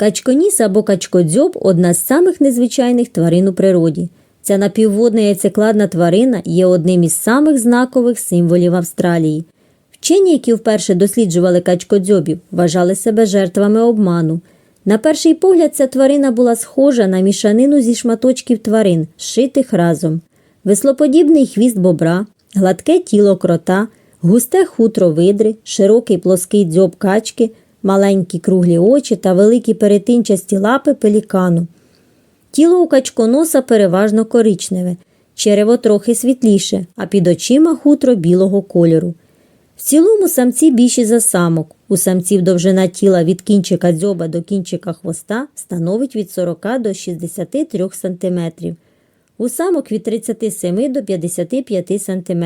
Качконіс або качкодзьоб одна з самих незвичайних тварин у природі. Ця напівводна яйцекладна тварина є одним із самих знакових символів Австралії. Вчені, які вперше досліджували качкодзьобів, вважали себе жертвами обману. На перший погляд, ця тварина була схожа на мішанину зі шматочків тварин, зшитих разом. Веслоподібний хвіст бобра, гладке тіло крота, густе хутро видри, широкий плоский дзьоб качки, маленькі круглі очі та великі перетинчасті лапи пелікану. Тіло у качконоса переважно коричневе, черево трохи світліше, а під очима хутро білого кольору. В цілому самці більші за самок. У самців довжина тіла від кінчика дзьоба до кінчика хвоста становить від 40 до 63 см. У самок від 37 до 55 см.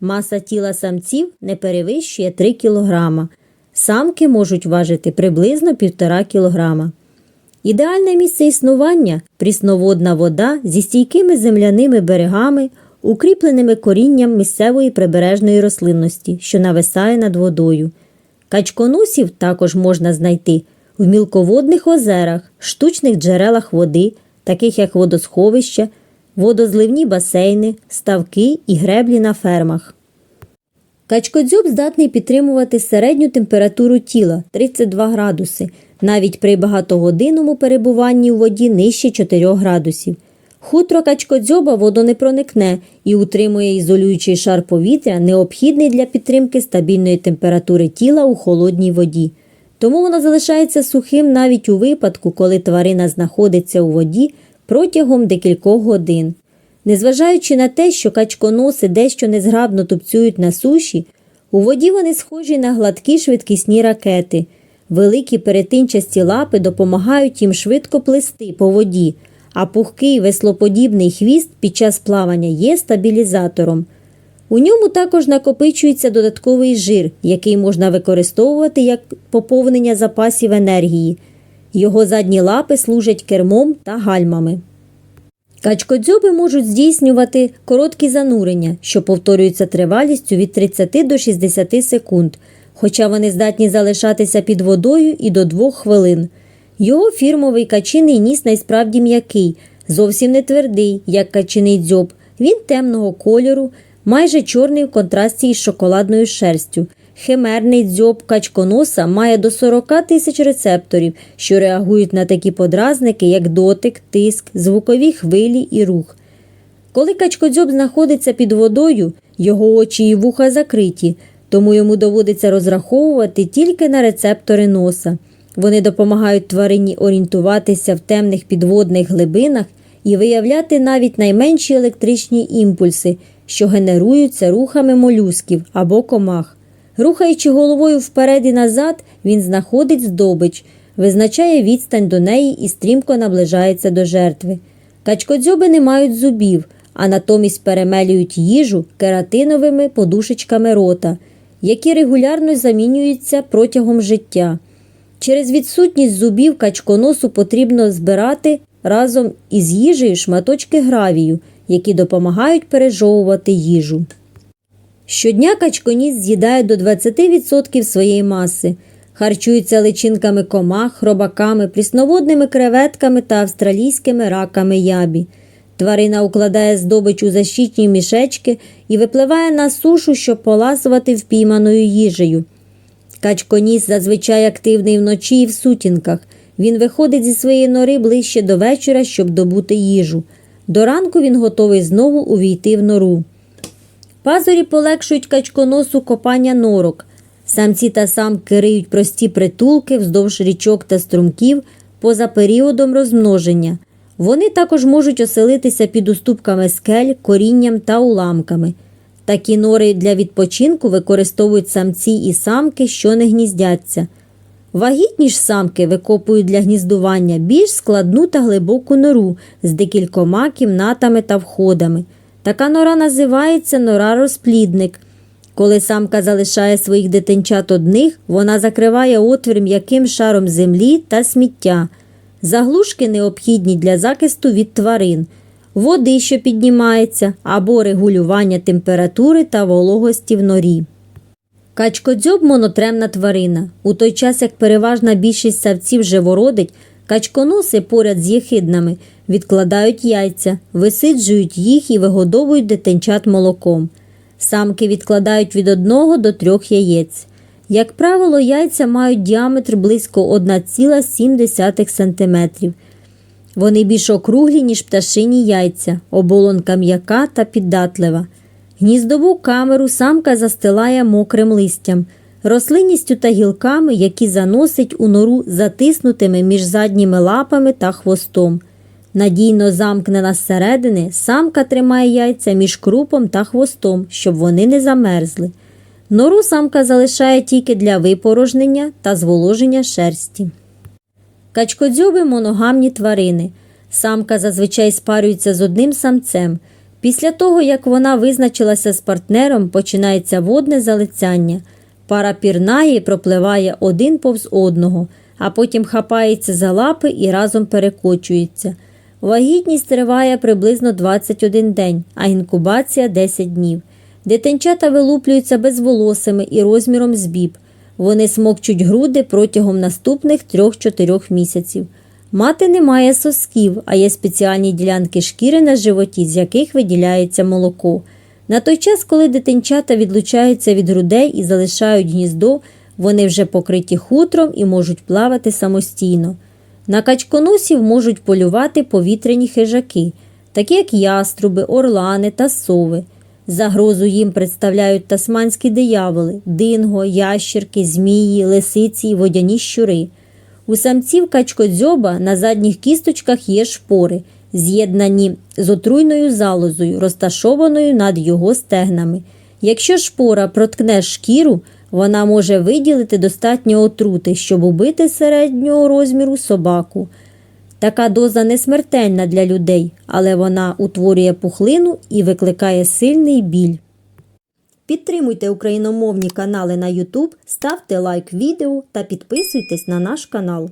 Маса тіла самців не перевищує 3 кг. Самки можуть важити приблизно 1,5 кг. Ідеальне місце існування прісноводна вода зі стійкими земляними берегами, укріпленими корінням місцевої прибережної рослинності, що нависає над водою. Качконосів також можна знайти в мілководних озерах, штучних джерелах води, таких як водосховища, водозливні басейни, ставки і греблі на фермах. Качкодзьоб здатний підтримувати середню температуру тіла 32 градуси, навіть при багатогодинному перебуванні у воді нижче 4 градусів. Хутро качкодзьоба воду не проникне і утримує ізолюючий шар повітря, необхідний для підтримки стабільної температури тіла у холодній воді. Тому воно залишається сухим навіть у випадку, коли тварина знаходиться у воді протягом декількох годин. Незважаючи на те, що качконоси дещо незграбно тупцюють на суші, у воді вони схожі на гладкі швидкісні ракети. Великі перетинчасті лапи допомагають їм швидко плисти по воді, а пухкий веслоподібний хвіст під час плавання є стабілізатором. У ньому також накопичується додатковий жир, який можна використовувати як поповнення запасів енергії. Його задні лапи служать кермом та гальмами. Качкодзьоби можуть здійснювати короткі занурення, що повторюються тривалістю від 30 до 60 секунд, хоча вони здатні залишатися під водою і до 2 хвилин. Його фірмовий качиний ніс найсправді м'який, зовсім не твердий, як качиний дзьоб. Він темного кольору, майже чорний в контрасті із шоколадною шерстю. Химерний дзьоб качконоса має до 40 тисяч рецепторів, що реагують на такі подразники, як дотик, тиск, звукові хвилі і рух. Коли качкодзьоб знаходиться під водою, його очі і вуха закриті, тому йому доводиться розраховувати тільки на рецептори носа. Вони допомагають тварині орієнтуватися в темних підводних глибинах і виявляти навіть найменші електричні імпульси, що генеруються рухами молюсків або комах. Рухаючи головою вперед і назад, він знаходить здобич, визначає відстань до неї і стрімко наближається до жертви. Качкодзьоби не мають зубів, а натомість перемелюють їжу кератиновими подушечками рота, які регулярно замінюються протягом життя. Через відсутність зубів качконосу потрібно збирати разом із їжею шматочки гравію, які допомагають пережовувати їжу. Щодня качконіс з'їдає до 20% своєї маси, харчується личинками комах, хробаками, прісноводними креветками та австралійськими раками ябі. Тварина укладає здобич у защитні мішечки і випливає на сушу, щоб поласувати впійманою їжею. Качконіс зазвичай активний вночі і в сутінках. Він виходить зі своєї нори ближче до вечора, щоб добути їжу. До ранку він готовий знову увійти в нору. Пазурі полегшують качконосу копання норок. Самці та самки риють прості притулки вздовж річок та струмків поза періодом розмноження. Вони також можуть оселитися під уступками скель, корінням та уламками. Такі нори для відпочинку використовують самці і самки, що не гніздяться. Вагітні ж самки викопують для гніздування більш складну та глибоку нору з декількома кімнатами та входами. Така нора називається нора розплідник. Коли самка залишає своїх дитинчат одних, вона закриває отвір м'яким шаром землі та сміття. Заглушки необхідні для захисту від тварин, води, що піднімається, або регулювання температури та вологості в норі. Качкодзьоб монотремна тварина. У той час, як переважна більшість савців живородить, качконоси поряд з єхиднами відкладають яйця, висиджують їх і вигодовують дитинчат молоком. Самки відкладають від 1 до 3 яєць. Як правило, яйця мають діаметр близько 1,7 см. Вони більш округлі, ніж пташині яйця, оболонка м'яка та піддатлива. Гніздову камеру самка застилає мокрим листям, рослинністю та гілками, які заносить у нору затиснутими між задніми лапами та хвостом. Надійно замкнена зсередини, самка тримає яйця між крупом та хвостом, щоб вони не замерзли. Нору самка залишає тільки для випорожнення та зволоження шерсті. Качкодзьоби моногамні тварини. Самка зазвичай спарюється з одним самцем. Після того, як вона визначилася з партнером, починається водне залицяння. Пара пірнає і пропливає один повз одного, а потім хапається за лапи і разом перекочується. Вагітність триває приблизно 21 день, а інкубація 10 днів. Дитинчата вилуплюються безволосими і розміром з біб. Вони смокчуть груди протягом наступних 3-4 місяців. Мати не має сосків, а є спеціальні ділянки шкіри на животі, з яких виділяється молоко. На той час, коли дитинчата відлучаються від грудей і залишають гніздо, вони вже покриті хутром і можуть плавати самостійно. На качконосів можуть полювати повітряні хижаки, такі як яструби, орлани та сови. Загрозу їм представляють тасманські дияволи, динго, ящерки, змії, лисиці і водяні щури. У самців качкодзьоба на задніх кісточках є шпори, з'єднані з отруйною залозою, розташованою над його стегнами. Якщо шпора проткне шкіру, вона може виділити достатньо отрути, щоб убити середнього розміру собаку. Така доза не смертельна для людей, але вона утворює пухлину і викликає сильний біль. Підтримуйте україномовні канали на YouTube, ставте лайк відео та підписуйтесь на наш канал.